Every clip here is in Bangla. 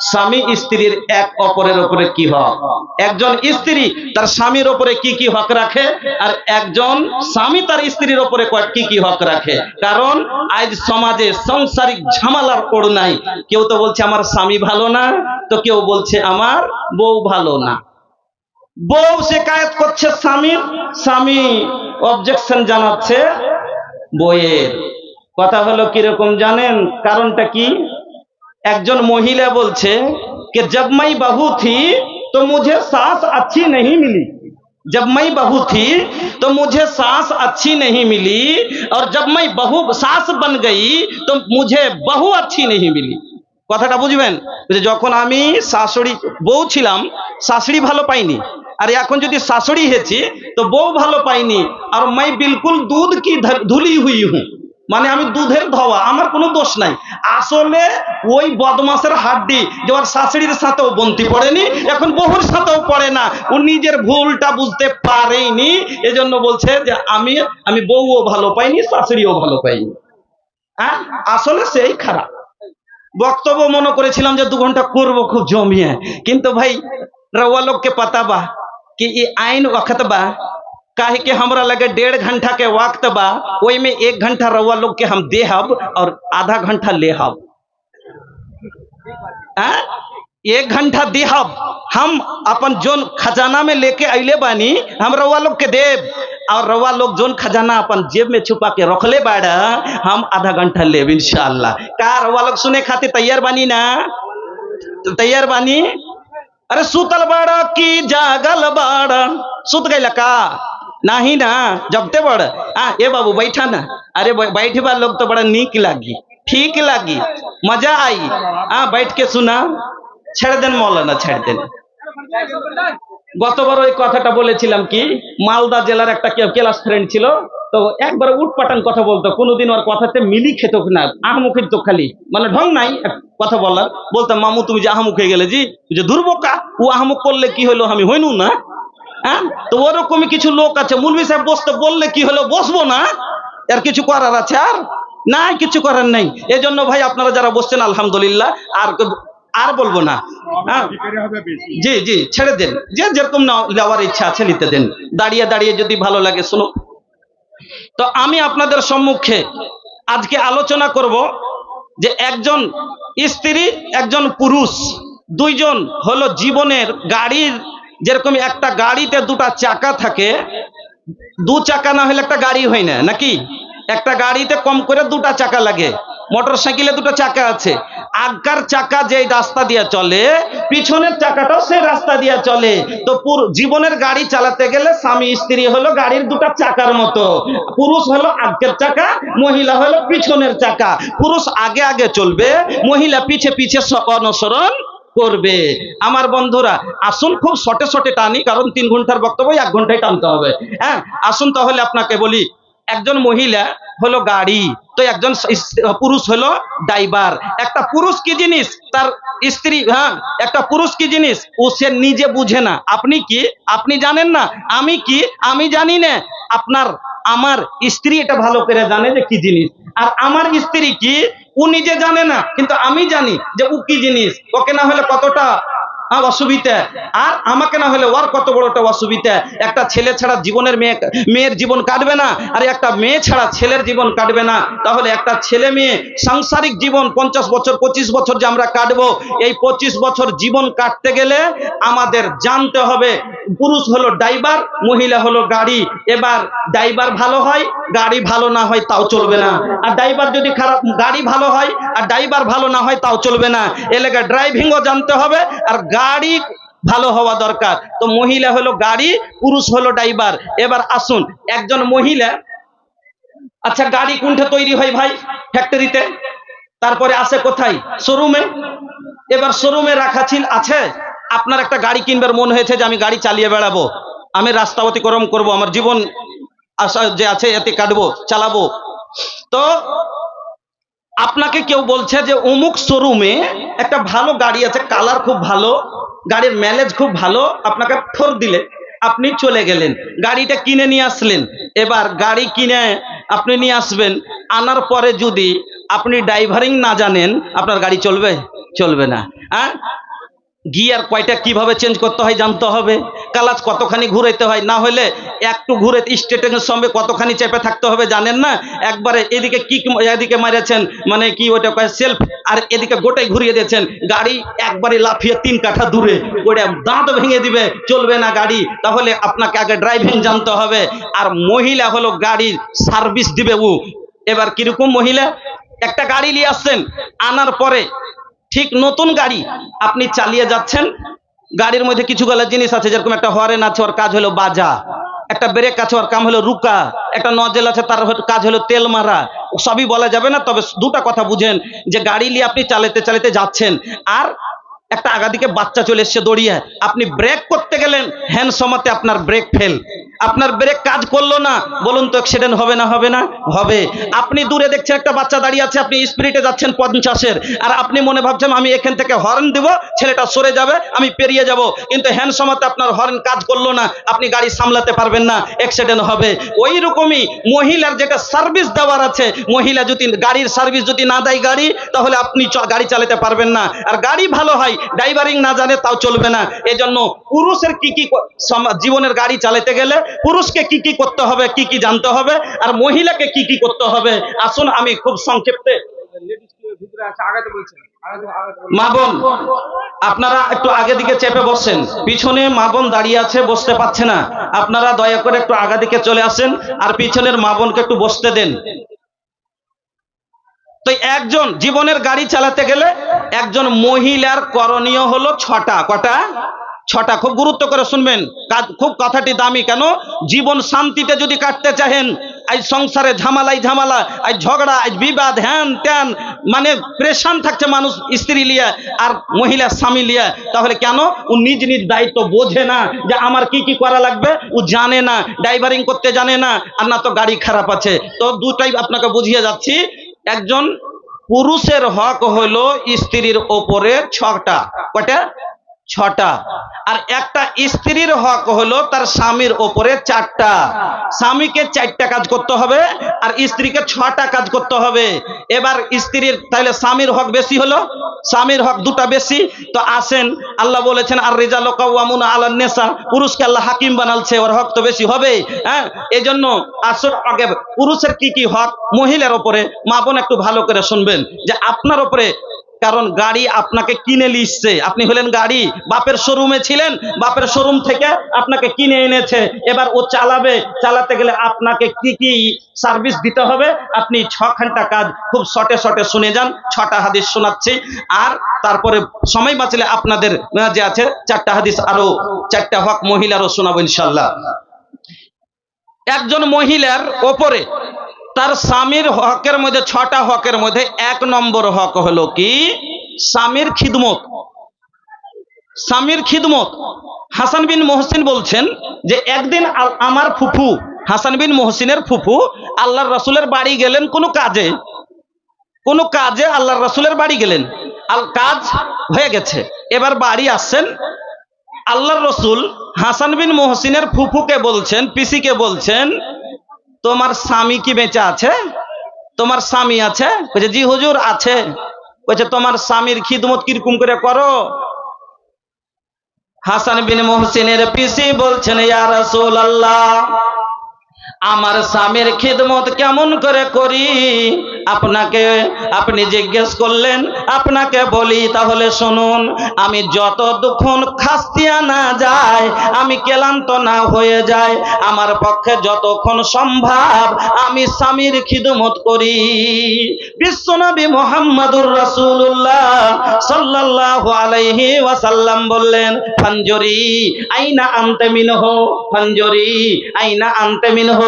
স্বামী স্ত্রীর এক অপরের উপরে কি হক? একজন স্ত্রী তার স্বামীর উপরে কি কি হক রাখে? আর একজন স্বামী তার স্ত্রীর উপরে কি কি হক রাখে? কারণ আজ সমাজে সাংসারিক ঝামেলার ওড় নাই। কেউ তো বলছে আমার স্বামী ভালো না, তো কেউ বলছে আমার বউ ভালো না। বউ শিকায়ত করছে স্বামীর, স্বামী অবজেকশন জানাচ্ছে বইয়ের কথা হলো কীরকম জানেন? কারণটা কি? একজন মহিলা বলছে कि जब मैं बहू थी तो मुझे सास अच्छी नहीं मिली जब मैं बहू थी तो मुझे सास अच्छी नहीं मिली और जब मैं बहू सास बन गई तो मुझे बहु अच्छी नहीं मिली কথাটা বুঝবেন যে যখন আমি শাশুড়ি বউ ছিলাম শাশুড়ি ভালো পাইনি আর এখন যদি শাশুড়ি হয়েছি তো বউ ভালো পাইনি আর মাই বিলকুল দুধ কি ধ- ধুলি হুই হুঁ মানে আমি দুধের ধোয়া, আমার কোনো দোষ নাই। আসলে ওই বদমাসের হাড্ডি যে ওর শাশুড়ির সাথেও বন্তি পড়েনি, এখন বহুর সাথেও পড়ে না। ও নিজের ভুলটা বুঝতে পারেনি, এজন্য বলছে যে আমি আমি বউও ভালো পাইনি, শাশুড়িও ভালো পাইনি। হ্যাঁ? আসলে সেই খারাপ। বক্তব্য মনে করেছিলাম যে দু ঘণ্টা করব খুব জমিয়ে। কিন্তু ভাই রওয়া লোককে পাতাবা, কি আইন অখাতবা काहे कि हमरा लगे डेढ़ घंटा के वक्त बा ओई में एक घंटा रउआ लोग के हम देहब और आधा घंटा लेहब। हाँ? एक घंटा देहब। हम अपन जोन खजाना में लेके अइले बानी, हम रउआ लोग के देब। और रउआ लोग जोन खजाना अपन जेब में छुपा के रखले बाड़ा, हम आधा घंटा लेब इंशाल्लाह। का रउआ लोग सुने खातिर तैयार बानी ना? तो तैयार बानी? अरे सुतल बाड़ा की जागल बाड़ा। सुत गई का? नाही ना जगते बड़ आ ए बाबू बैठा ना अरे बै- बैठे बा लोग तो बड़ा नीक लागी ठीक लागी मजा आई आ बैठ के सुना ছেড়ে দেন মৌলানা ছেড়ে দেন গতবার ওই কথাটা বলেছিলাম কি মালদা জেলার একটা কে- ক্লাস ফ্রেন্ড ছিল তো একবার উটপাটান কথা বলতো কোনোদিন ওর কথাতে মিলি খেত না আহমুখের তো খালি মানে ঢং নাই এক কথা বলার বলতাম মামু তুমি যে আহমুখ হয়ে গেলে জি তুই যে দুর্বোকা ও আহমুখ করলে কি হলো আমি হইনু না হ্যাঁ? তো ওরকমই কিছু লোক আছে। মুলবি সাহেব বসতে বললে কি হলো? বসবো না? এর কিছু করার আছে আর? না কিছু করার নেই। এজন্য ভাই আপনারা যারা বসছেন, আলহামদুলিল্লাহ, আর আর বলব না। হ্যাঁ? জি জি, ছেড়ে দেন। যে যেরকম নাও- নেওয়ার ইচ্ছা আছে, নিতে দেন। দাঁড়িয়ে দাঁড়িয়ে যদি ভালো লাগে, শুনো। তো আমি আপনাদের সম্মুখে আজকে আলোচনা করব যে একজন স্ত্রী, একজন পুরুষ, দুইজন হলো জীবনের গাড়ির যেরকম একটা গাড়িতে দুটা চাকা থাকে, দু চাকা না হলে একটা গাড়ি হয় না, নাকি? একটা গাড়িতে কম করে দুটা চাকা লাগে মোটর সাইকেলে দুটো চাকা আছে। আগকার চাকা যেই রাস্তা দিয়ে চলে, পিছনের চাকাটাও সেই রাস্তা দিয়ে চলে। তো জীবনের গাড়ি চালাতে গেলে স্বামী স্ত্রী হলো গাড়ির দুটা চাকার মতো। পুরুষ হলো আগের চাকা, মহিলা হলো পিছনের চাকা। পুরুষ আগে আগে চলবে, মহিলা পিছে পিছে অনুসরণ করবে। আমার বন্ধুরা, আসুন খুব শর্টে শর্টে টানি, কারণ তিন ঘণ্টার বক্তব্য এক ঘন্টায় টানতে হবে। হ্যাঁ আসুন তাহলে আপনাকে বলি, একজন মহিলা হলো গাড়ি, তো একজন পুরুষ হলো ড্রাইভার। একটা পুরুষ কি জিনিস? তার স্ত্রী হ্যাঁ একটা পুরুষ কি জিনিস? ও সে নিজে বুঝে না। আপনি কি? আপনি জানেন না? আমি কি? আমি জানি না। আপনার, আমার স্ত্রী এটা ভালো করে জানে যে কি জিনিস। আর আমার স্ত্রী কি? ও নিজে জানে না, কিন্তু আমি জানি যে ও কি জিনিস। ওকে না হলে কতটা আহ, অসুবিধা। আর আমাকে না হলে ওর কত বড়টা অসুবিধা। একটা ছেলে ছাড়া জীবনের মেয়ে মেয়ের জীবন কাটবে না আর একটা মেয়ে ছাড়া ছেলের জীবন কাটবে না। তাহলে একটা ছেলে মেয়ে সাংসারিক জীবন পঞ্চাশ বছর পঁচিশ বছর যে আমরা কাটবো এই পঁচিশ বছর জীবন কাটতে গেলে আমাদের জানতে হবে পুরুষ হলো ড্রাইভার মহিলা হলো গাড়ি। এবার ড্রাইভার ভালো হয় গাড়ি ভালো না হয় তাও চলবে না। আর ড্রাইভার যদি খারাপ গাড়ি ভালো হয় আর ড্রাইভার ভালো না হয় তাও চলবে না। এলাকা ড্রাইভিংও জানতে হবে আর গাড়ি ভালো হওয়া দরকার। তো মহিলা হলো গাড়ি, পুরুষ হলো ড্রাইভার এবার আসুন, একজন মহিলা আচ্ছা গাড়ি কোনটা তৈরি হয় ভাই ফ্যাক্টরিতে তারপরে আসে কোথায়? শোরুমে এবার শোরুমে রাখা ছিল, আছে? আপনার একটা গাড়ি কিনবার মন হয়েছে যে আমি গাড়ি চালিয়ে বেড়াবো। আমি রাস্তা অতিক্রম করব, আমার জীবন আশা যে আছে, এতে কাটবো, চালাবো। তো আপনাকে কেউ বলছে যে, অমুক শোরুমে একটা ভালো গাড়ি আছে কালার খুব ভালো, গাড়ির ম্যানেজ খুব ভালো, আপনাকে ঠোর দিলে, আপনি চলে গেলেন, গাড়িটা কিনে নিয়ে আসলেন, এবার গাড়ি কিনে আপনি নিয়ে আসবেন, আনার পরে যদি আপনি ড্রাইভারিং না জানেন, আপনার গাড়ি চলবে? চলবে না হ্যাঁ? গিয়ার কয়টা কীভাবে চেঞ্জ করতে হয় জানতে হবে। কালাচ কতখানি ঘুরাইতে হয়, না হলে একটু ঘুরে স্টেটের সঙ্গে কতখানি চেপে থাকতে হবে জানেন না? একবারে এদিকে কি এদিকে মারেছেন মানে কি ওটা কয় সেলফ আর এদিকে গোটাই ঘুরিয়ে দিয়েছেন। গাড়ি একবারে লাফিয়ে তিন কাঠা দূরে ওটা দাঁত ভেঙে দিবে, চলবে না গাড়ি। তাহলে আপনাকে আগে ড্রাইভিং জানতে হবে, আর মহিলা হলো গাড়ির সার্ভিস দিবে ও এবার কীরকম মহিলা? একটা গাড়ি নিয়ে আসছেন, আনার পরে ঠিক নতুন গাড়ি আপনি চালিয়ে যাচ্ছেন, গাড়ির মধ্যে কিছু গলা জিনিস আছে, যেরকম একটা হরেন আছে, ওর কাজ হলো বাজা, একটা ব্রেক আছে, ওর কাম হলো রুকা, একটা নজেল আছে, তার কাজ হলো তেল মারা, সবই বলা যাবে না, তবে দুটা কথা বুঝেন, যে গাড়ি নিয়ে আপনি চালাতে চালাতে যাচ্ছেন, আর একটা আগাদিকে বাচ্চা চলে এসছে দৌড়িয়ে। আপনি ব্রেক করতে গেলেন হ্যান্ড সমাতে আপনার ব্রেক ফেল আপনার ব্রেক কাজ করল না, বলুন তো অ্যাক্সিডেন্ট হবে না হবে না? হবে। আপনি দূরে দেখছেন একটা বাচ্চা দাঁড়িয়ে আছে, আপনি স্পিরিটে যাচ্ছেন পঞ্চাশের। আর আপনি মনে ভাবছেন, আমি এখান থেকে হর্ন দিব, ছেলেটা সরে যাবে, আমি পেরিয়ে যাব। কিন্তু হ্যান্ড সমাতে আপনার হর্ন কাজ করল না, আপনি গাড়ি সামলাতে পারবেন না অ্যাক্সিডেন্ট হবে। ওই রকমই মহিলার যেটা সার্ভিস দেওয়ার আছে, মহিলা যদি গাড়ির সার্ভিস যদি না দেয় গাড়ি, তাহলে আপনি গাড়ি চালাতে পারবেন না। আর গাড়ি ভালো হয় ড্রাইভারিং না জানে তাও চলবে না। এজন্য পুরুষের কি কি জীবনের গাড়ি চালাতে গেলে পুরুষকে কি কি করতে হবে, কি কি জানতে হবে, আর মহিলাকে কি কি করতে হবে, আসুন আমি খুব সংক্ষেপে মা বোন, আপনারা একটু আগে দিকে চেপে বসেন। পিছনে মা বোন দাঁড়িয়ে আছে, বসতে পারছে না। আপনারা দয়া করে একটু আগা দিকে চলে আসেন, আর পিছনের মা বোনকে একটু বসতে দেন। তো একজন জীবনের গাড়ি চালাতে গেলে একজন মহিলার করণীয় হলো ছটা। কটা? ছটা। খুব গুরুত্ব করে শুনবেন। খুব কথাটি দামি। কেন? জীবন শান্তিতে যদি কাটতে চাহেন, আজ সংসারে ঝামেলাই ঝামেলা, আজ ঝগড়া, আজ বিবাদ, হ্যান ত্যান মানে প্রেশান থাকছে মানুষ, স্ত্রী লিয়া আর মহিলা স্বামী লিয়া, তাহলে কেন? ও নিজ নিজ দায়িত্ব বোঝে না যে আমার কি কি করা লাগবে। ও জানে না, ড্রাইভারিং করতে জানে না, আর না তো গাড়ি খারাপ আছে। তো দুটাই আপনাকে বুঝিয়ে যাচ্ছি। একজন পুরুষের হক হলো স্ত্রীর ওপরে ছটা কটা ছটা। আর একটা স্ত্রীর হক হলো তার স্বামীর ওপরে চারটা। স্বামীকে চারটা কাজ করতে হবে আর স্ত্রীকে ছটা কাজ করতে হবে। এবার স্ত্রীর তাহলে স্বামীর হক বেশি হলো? স্বামীর হক দুটা বেশি। তো আসেন, আল্লাহ বলেছেন আর রেজা লোকাউমুন আলান নেশা। পুরুষকে আল্লাহ হাকিম বানালছে, ওর হক তো বেশি হবে। হ্যাঁ? এই জন্য আসল আগে, পুরুষের কি কি হক? মহিলার ওপরে। মা বোন একটু ভালো করে শুনবেন যে আপনার ওপরে কারণ গাড়ি আপনাকে কিনে লিখছে আপনি হলেন গাড়ি, বাপের শোরুমে ছিলেন, বাপের শোরুম থেকে আপনাকে কিনে এনেছে। এবার ও চালাবে, চালাতে গেলে আপনাকে কি কি সার্ভিস দিতে হবে? আপনি ছ ঘণ্টা কাজ খুব শর্টে শর্টে শুনে যান, ছটা হাদিস শোনাচ্ছি। আর তারপরে সময় বাঁচলে আপনাদের যে আছে, চারটা হাদিস আরও, চারটা হক মহিলারও শোনাবো ইনশাল্লাহ একজন মহিলার ওপরে তার স্বামীর হকের মধ্যে, ছটা হকের মধ্যে এক নম্বর হক হলো কি? স্বামীর খিদমত। স্বামীর খিদমত। হাসান বিন মোহসিন বলছেন যে, একদিন আমার ফুফু, হাসান বিন মোহসিনের ফুফু আল্লাহর রসুলের বাড়ি গেলেন কোনো কাজে। কোনো কাজে আল্লাহর রসুলের বাড়ি গেলেন। আর কাজ হয়ে গেছে। এবার বাড়ি আসছেন। আল্লাহর রসুল হাসান বিন মোহসিনের ফুফুকে বলছেন, পিসিকে বলছেন তোমার স্বামী কি বেঁচে আছে? তোমার স্বামী আছে? বলছে, জি, হুজুর আছে। বলছে, তোমার স্বামীর খিদমত কীরকম করে করো? হাসান বিন মোহসিনের পিসি বলছেন, ইয়া রাসূলুল্লাহ। আমার স্বামীর খিদমত কেমন করে করি? আপনাকে, আপনি জিজ্ঞেস করলেন, আপনাকে বলি, তাহলে শুনুন, আমি যত যতক্ষণ খাস্তিয়া না যায়, আমি ক্লান্ত না হয়ে যায়, আমার পক্ষে যতক্ষণ সম্ভব আমি স্বামীর খিদমত করি। বিশ্বনবী মোহাম্মদুর রাসূলুল্লাহ সাল্লাল্লাহু আলাইহি ওয়াসাল্লাম বললেন, ফানজরি, আইনা আনতে মিনহু ফানজরি, আইনা আনতে মিনহু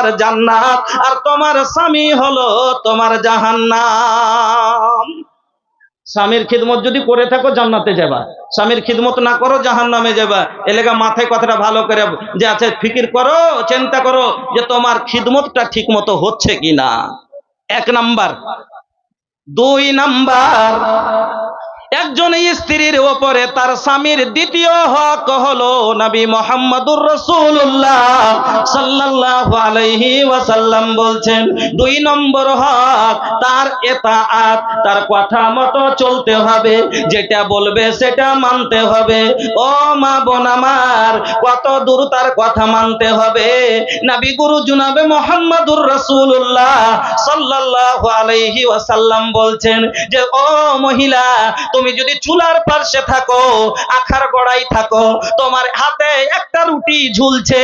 তোমার জান্নাত আর তোমার স্বামী হলো তোমার জাহান্নাম। স্বামীর খিদমত যদি করে থাকো, জান্নাতে যাবা। স্বামীর খিদমত না করো জাহান নামে যাবা এলাকা মাথায় কথাটা ভালো করে যে আছে, ফিকির করো, চিন্তা করো যে তোমার খিদমতটা ঠিক মতো হচ্ছে কিনা। এক নাম্বার। দুই নাম্বার। একজন স্ত্রীর ওপরে তার স্বামীর দ্বিতীয় হক হলো নবী মোহাম্মদুর রসুল্লাহ সাল্লাল্লাহু আলাইহি ওয়াসাল্লাম বলছেন, দুই নম্বর হক তার এতাআত, তার কথা মতো চলতে হবে, যেটা বলবে সেটা মানতে হবে। ও মা বোন আমার, কত দূর তার কথা মানতে হবে। নবী গুরু জুনাবে মোহাম্মদুর রসুল্লাহ সাল্লাল্লাহু আলাইহি ওয়াসাল্লাম বলছেন যে, ও মহিলা তুমি যদি চুলার পার্শ্বে থাকো, আখার গড়াই থাকো, তোমার হাতে একটা রুটি ঝুলছে,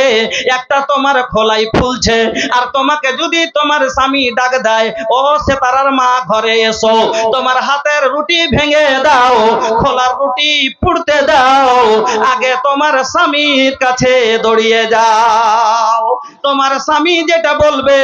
একটা তোমার খোলাই ফুলছে, আর তোমাকে যদি তোমার স্বামী ডাক দেয়, ও, সে তারার মা ঘরে এসো, তোমার হাতের রুটি ভেঙে দাও, খোলার রুটি পুড়তে দাও, আগে তোমার স্বামীর কাছে দৌড়িয়ে যাও। তোমার স্বামী যেটা বলবে,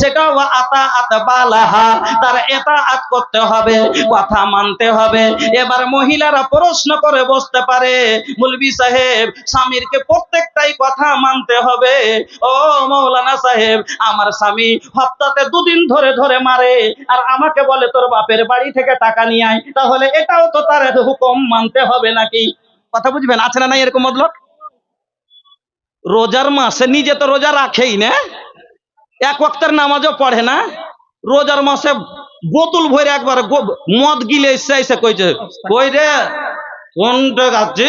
সেটাও আতা আত বালাহা, তার এটা আত করতে হবে, কথা মানতে হবে। এবার মহিলারা প্রশ্ন করে বসতে পারে। মুলবি সাহেব, স্বামীরকে প্রত্যেকটাই কথা মানতে হবে। ও মৌলানা সাহেব, আমার স্বামী হপ্তাতে দুদিন ধরে ধরে মারে। আর আমাকে বলে তোর বাপের বাড়ি থেকে টাকা নিয়ে আয়। তাহলে এটাও তো তার হুকুম মানতে হবে নাকি? কথা বুঝবেন? আছে না নাই এরকম মতলব? রোজার মাসে নিজে তো রোজা রাখেই না। এক ওয়াক্তের নামাজও পড়ে না। রোজার মাসে বোতল ভরে একবার মদ গিলে এসে এসে কইছে, কই রে, কোনটা গাছে?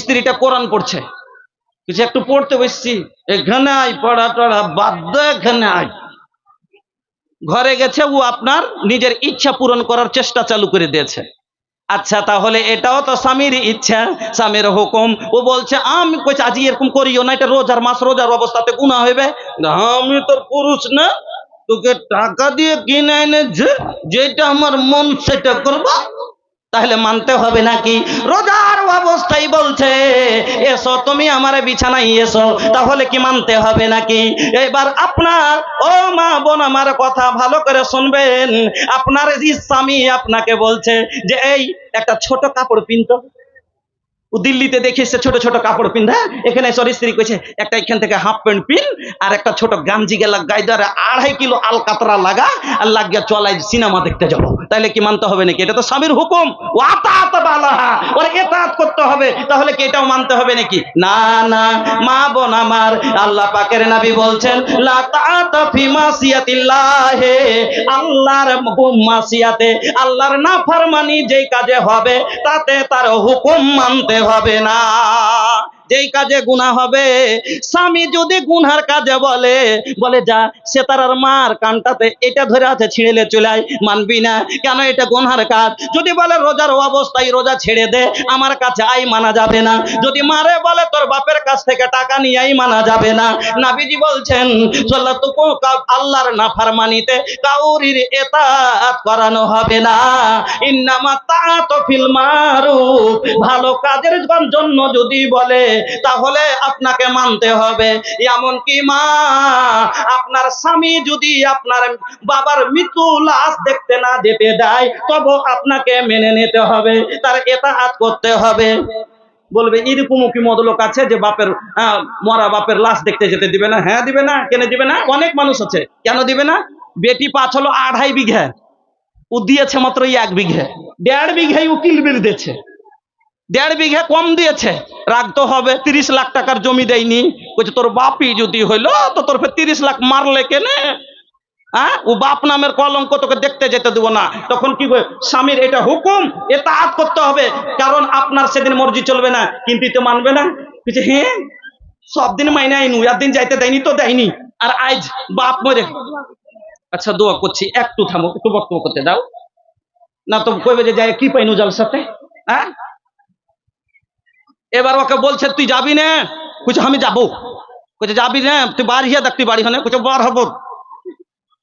স্ত্রীটা কোরআন পড়ছে। কিছু একটু পড়তে বসছি। এখানে আই পড়া, টড়া, বাদ এখানে আই ঘরে গেছে, ও আপনার নিজের ইচ্ছা পূরণ করার চেষ্টা চালু করে দিয়েছে। আচ্ছা তাহলে এটাও তো স্বামীর ইচ্ছা, স্বামীর হুকুম। ও বলছে, আমি কইছে আজ এরকম করিও না, এটা রোজার মাস, রোজার অবস্থাতে গুণা হইবে। আমি তোর পুরুষ না। তোকে টাকা দিয়ে কিনে এনেছে, যেটা আমার মন সেটা করবা, তাহলে মানতে হবে নাকি? রোজার অবস্থায় বলছে, এসো, তুমি আমার বিছানায় এসো, তাহলে কি মানতে হবে নাকি? এবার আপনার, ও মা বোন, আমার কথা ভালো করে শুনবেন। আপনার স্বামী আপনাকে বলছে যে, এই, একটা ছোট কাপড় পিনতো। ও দিল্লিতে দেখিয়েছে ছোট ছোট কাপড় পিন্ধা। এখানে সরি স্ত্রী কইছে, একটা এখান থেকে হাফ প্যান্ট পিন আর একটা ছোট গামজি গেলা গায়ে ধরে আড়াই কিলো আলকাতরা লাগা আর লাগিয়া চলাই সিনেমা দেখতে যাব। তাহলে কি মানতে হবে নাকি? এটা তো স্বামীর হুকুম। ও বালাহা। ওর এতাত করতে হবে, তাহলে কি এটাও মানতে হবে নাকি? না না, মা বোন আমার, আল্লাহ পাকের নবী বলছেন, লা তাআতা ফি মাসিয়াতিল্লাহে। আল্লাহর মাসিয়াতে, আল্লাহর নাফরমানি যেই কাজে হবে, তাতে তার হুকুম মানতে হবে না। যেই কাজে গুনাহ হবে, স্বামী যদি গুনহার কাজে বলে বলে, যা, সে তার মার কানটাতে এটা ধরে আছে, ছিঁড়েলে চলে আয়, মানবি না, কেন এটা গুনহার কাজ? যদি বলে, রোজার অবস্থায় রোজা ছেড়ে দে, আমার কাছে আই মানা যাবে না। যদি মারে বলে, তোর বাপের কাছ থেকে টাকা নিয়ে আই মানা যাবে না। নাবিজি বলছেন সল্লাতু আল্লাহর নাফরমানিতে কাউরির এতাত করানো হবে না। ইন্নামা তাআত ফিল মারুফ। ভালো কাজের জন্য যদি বলে তাহলে আপনাকে মানতে হবে। এমন কি মা, আপনার স্বামী যদি আপনার বাবার মৃত্যু লাশ দেখতে না যেতে দেয়, তবু আপনাকে মেনে নিতে হবে, তার এতাহাত করতে হবে। বলবে, এরকমও কি মদলোক আছে যে বাপের মরা বাপের লাশ দেখতে যেতে দিবে না? হ্যাঁ দিবে না। কেন দিবে না? অনেক মানুষ আছে। কেন দিবে না? বেটি পাঁচ হলো আড়াই বিঘে। ও দিয়েছে মাত্র এক বিঘে। দেড় বিঘাই উকিল বিল দিয়েছে। দেড় বিঘে কম দিয়েছে। রাগ তো হবে, তিরিশ লাখ টাকার জমি দেয়নি। বলছে, তোর বাপই যদি হইল, তো তোর ফের তিরিশ লাখ মারলে কেনে? হ্যাঁ? ও বাপ নামের কলঙ্ক তোকে দেখতে যেতে দেবো না। তখন কি স্বামীর এটা হুকুম এটা আত করতে হবে, কারণ আপনার সেদিন মর্জি চলবে না, কিন্তু তো মানবে না। বলছে হ্যাঁ সব দিন মাইনে আইনু একদিন যাইতে দেয়নি তো দেয়নি। আর আজ বাপ মরে আচ্ছা দোয়া করছি, একটু থামো, একটু বক্তব্য করতে দাও। না তো কইবে যে যায় কি পাইনু জলসাতে হ্যাঁ? এবার ওকে বলছে, তুই যাবি না? কুছ আমি যাব। কইছে, যাবি না? তুই বার হিয়া দেখ তুই বাড়ি হনে। কইছে, বার হব।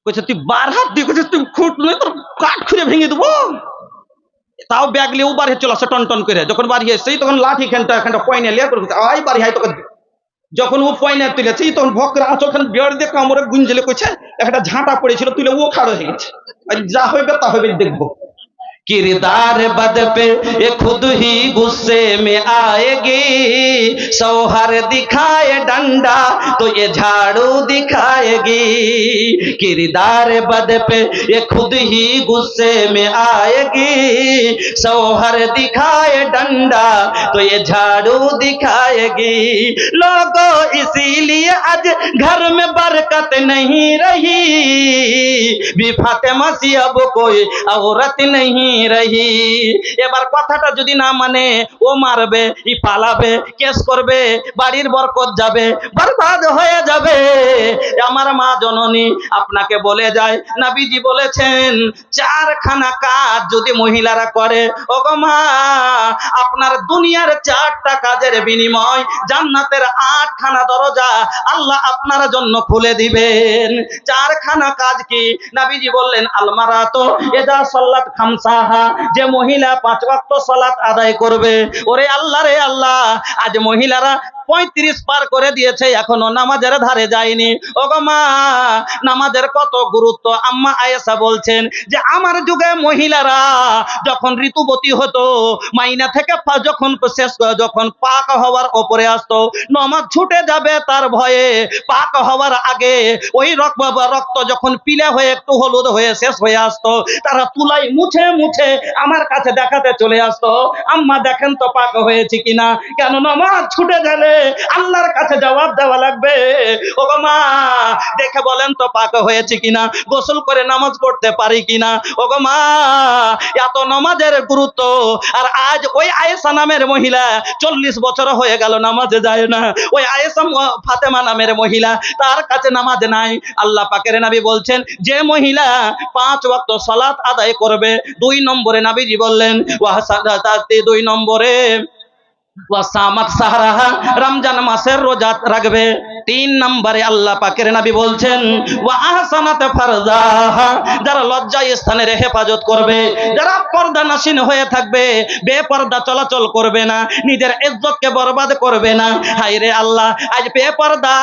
কইছে, তুই বার হাত দিয়ে কইছে, তুই খুঁট নয় তোর কাঠ খুঁজে ভেঙে দেবো। তাও ব্যাগ নিয়ে ও বাড়ি চলে আসে টন টন করে। যখন বাড়ি এসেই তখন লাঠি খানটা খানটা পয়নে লিয়া আয় বাড়ি হাই তোকে যখন ও পয়না তুলেছে, তখন ভক্তরা আঁচলখান বিয়ার দিয়ে কামড়ে গুঞ্জলে কইছে, একটা ঝাঁটা পড়েছিল, তুলে ও খাড়ো হয়ে গেছে। যা হইবে তা হইবে, দেখব। किरदार बद पे ये खुद ही गुस्से में आएगी। सौहर दिखाए डंडा तो ये झाड़ू दिखाएगी। किरदार बद पे ये खुद ही गुस्से में आएगी। सौहर दिखाए डंडा तो ये झाड़ू दिखाएगी। लोगों, इसीलिए आज घर में बरकत नहीं रही। भी फातिमा सी अब कोई औरत नहीं रही এবার কথাটা যদি না মানে ও মারবে, ই পালাবে, কেস করবে, বাড়ির বরকত যাবে, বরবাদ হয়ে যাবে। আমার মা জননী আপনাকে বলে যায়, নাবিজি বলেছেন, চারখানা কাজ যদি মহিলারা করে ও মা, আপনার দুনিয়ার চারটা কাজের বিনিময় জান্নাতের আটখানা দরজা আল্লাহ আপনার জন্য খুলে দিবেন। চারখানা কাজ কি? নাবিজি বললেন, আলমারা তো এদা সাল্লাত যে মহিলা পাঁচ ওয়াক্ত সালাত আদায় করবে ওরে আল্লাহ রে আল্লাহ আজ মহিলারা পঁয়ত্রিশ পার করে দিয়েছে, এখনও নামাজের ধারে যায়নি। ও গো মা, নামাজের কত গুরুত্ব? আম্মা আয়েশা বলছেন যে, আমার যুগে মহিলারা যখন ঋতুবতী হতো, মাইনা থেকে যখন শেষ যখন পাক হওয়ার ওপরে আসতো, নমাজ ছুটে যাবে তার ভয়ে। পাক হওয়ার আগে ওই রক্ত রক্ত যখন পিলে হয়ে একটু হলুদ হয়ে শেষ হয়ে আসতো, তারা তুলাই মুছে মুছে আমার কাছে দেখাতে চলে আসতো, আম্মা দেখেন তো পাক হয়েছে কিনা? কেন নমাজ ছুটে গেলে? আল্লাহর কাছে জবাব দেওয়া লাগবে। ও মা, দেখে বলেন তো পাক হয়েছে কিনা? গোসল করে নামাজ পড়তে পারি কিনা? ও মা, এত নামাজের গুরুত্ব, আর আজ ওই আয়েশা নামের মহিলা চল্লিশ বছর হয়ে গেল নামাজে যায় না। ওই আয়েশা ম- ফাতেমা নামের মহিলা, তার কাছে নামাজ নাই। আল্লাহ পাকের নাবি বলছেন, যে মহিলা পাঁচ ওয়াক্ত সালাত আদায় করবে, দুই নম্বরে নাবিজি বললেন ওয়াহসা দুই নম্বরে ওয়াসামাত সাহারাহা রমজান মাসের রোজা রাখবে তিন নম্বরে আল্লাহ পাকের নবী বলছেন, ওয়া আহসানাত ফারজাহা যারা লজ্জা স্থানের হেফাজত করবে, যারা পর্দা নাসীন হয়ে থাকবে, বেপর্দা চলাচল করবে না, নিজের ইজ্জতকে বরবাদ করবে না। হায় রে আল্লাহ, আজ বেপর্দা,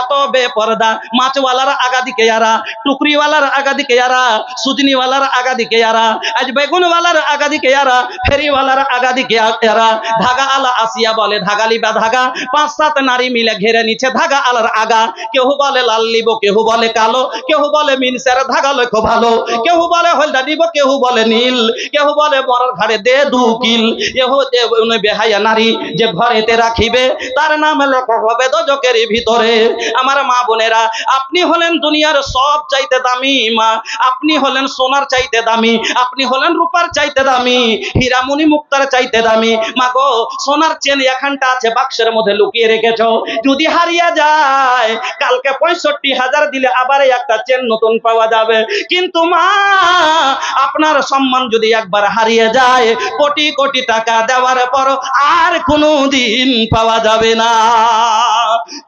এত বেপর্দা। মাছওয়ালার আগাদিকে যারা টুকরিওয়ালার আগাদিকে যারা সুজনিওয়ালার আগাদিকে যারা আজ বেগুনওয়ালার আগাদিকে যারা ফেরিওয়ালার আগাদিকে যারা ধাগা আলা আসিয়া বলে ধাগালি বা ধাগা পাঁচ সাত নারী মিলে ঘেরে নিচ্ছে ধাগা আলার আগা। কেউ বলে লাল লিব কেউ বলে কালো। কেউ বলে মিনসের ধাগা লেখো ভালো। কেউ বলে হলদা দিব কেউ বলে নীল। কেউ বলে মরার ঘাড়ে দে দু কিল। এহ বেহাইয়া নারী, যে ঘরেতে রাখিবে, তার নাম লেখা হবে দজকের ভিতরে। আমার মা বোনেরা, আপনি হলেন দুনিয়ার সব চাইতে দামি মা। আপনি হলেন সোনার চাইতে দামি। আপনি হলেন রূপার চাইতে দামি। হীরামণি মুক্তার চাইতে দামি। মা গো সোনার চেন এখানটা আছে বাক্সের মধ্যে লুকিয়ে রেখেছো। যদি হারিয়ে যায়। কালকে পঁয়ষট্টি হাজার দিলে আবার একটা চেন নতুন পাওয়া যাবে। কিন্তু মা, আপনার সম্মান যদি একবার হারিয়ে যায়, কোটি কোটি টাকা দেওয়ার পর আর কোনো দিন পাওয়া যাবে না।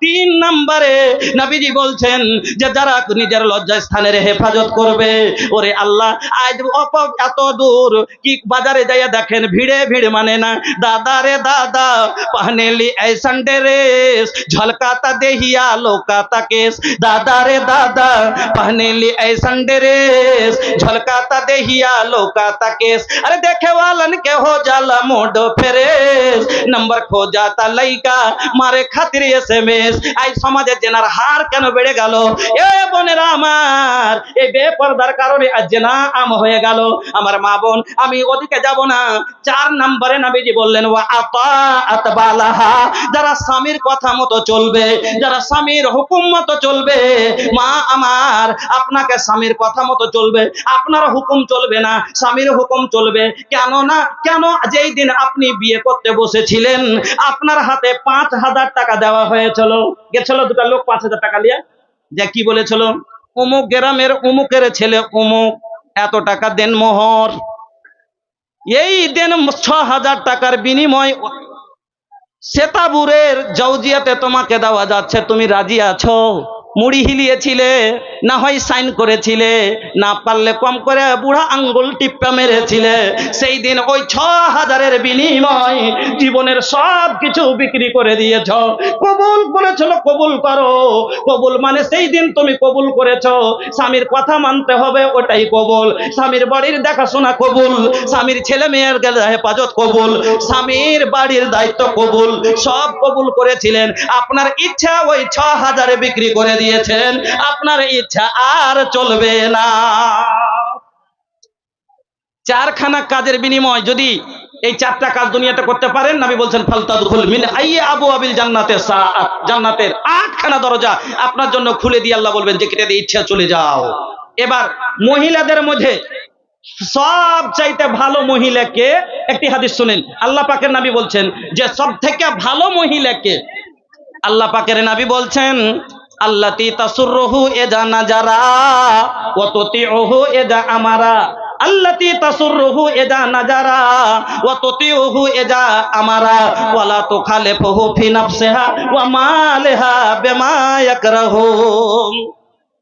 তিন নম্বরে নবীজি বলছেন যে যারা নিজের লজ্জা স্থানের হেফাজত করবে ওরে আল্লাহ আজ অপ এত দূর কি বাজারে যাইয়া দেখেন ভিড়ে ভিড় মানে না দাদা রে দাদা पहनेली ऐसन ड्रेस झलकाता देहिया लोकाता केस दादा रे दादा पहनेली ऐसन ड्रेस झलकाता देहिया लोकाता केस अरे देखे वालन के हो जाला मोड फ्रेश नंबर खो जाता लइका मारे खातिर এসএমএস আজ সমাজে জেনার হার কেন বেড়ে গেল? এ বোনেরা আমার এই বেপরদার কারণে আজ জেনা আম হয়ে গেল। আমার মা বোন, আমি ওদিকে যাব না। চার নম্বরে নবীজি বললেন, ওয়া আতা আতবালাহা যারা স্বামীর কথা মতো চলবে, যারা স্বামীর হুকুম মতো চলবে, মা আমার, আপনাকে স্বামীর কথা মতো চলবে। আপনার হুকুম চলবে না, স্বামীর হুকুম চলবে। কেন না কেন যেই দিন আপনি বিয়ে করতে বসেছিলেন, আপনার হাতে পাঁচ হাজার টাকা দেওয়া হয়েছিল গেছিল দুটা লোক পাঁচ হাজার টাকা নিয়ে। যে কি বলেছিল অমুক গ্রামের অমুকের ছেলে অমুক এত টাকা দেন মোহর। এই দেন ছ হাজার টাকার বিনিময়। সেতাবুরের জৌজিয়াতে তোমাকে দেওয়া যাচ্ছে, তুমি রাজি আছো? মুড়ি হিলিয়েছিলে, না হয় সাইন করেছিলে, না পারলে কম করে বুড়া আঙ্গুল টিপটা মেরেছিলে। সেই দিন ওই ছ হাজারের বিনিময় জীবনের সব কিছু বিক্রি করে দিয়েছ। কবুল করেছিল, কবুল করো। কবুল মানে সেই দিন তুমি কবুল করেছ। স্বামীর কথা মানতে হবে, ওটাই কবুল। স্বামীর বাড়ির দেখাশোনা কবুল। স্বামীর ছেলে মেয়ের গেলে হেফাজত কবুল। স্বামীর বাড়ির দায়িত্ব কবুল। সব কবুল করেছিলেন। আপনার ইচ্ছা ওই ছ হাজারে বিক্রি করে দিয়েছেন, আপনার ইচ্ছা আর চলবে না। চারখানা কাজের বিনিময় যদি এই চারটা কাজ দুনিয়াতে করতে পারেন, নবী বলছেন ফালতাদুল মিন আইয়ে আবু আবিল জান্নাতের সাআত, জান্নাতের আটখানা দরজা আপনার জন্য খুলে দিয়ে আল্লাহ বলবেন, যে কেটে ইচ্ছা চলে যাও। এবার মহিলাদের মধ্যে সব চাইতে ভালো মহিলাকে একটি হাদিস শুনেন। আল্লাহ পাকের নবী বলছেন যে সব থেকে ভালো মহিলাকে আল্লাহ পাকের নাবি বলছেন আল্লাতি তাসুরহু এজা নাজারা ওয়াতুতিউহু এজা আমারা। আল্লাতি তাসুরহু এজা নাজারা, ওয়া তুতিউহু এজা আমারা। ওয়ালা তুখালিফুহু ফি নাফসিহা, ওয়া মালিহা বিমা ইয়াকরাহু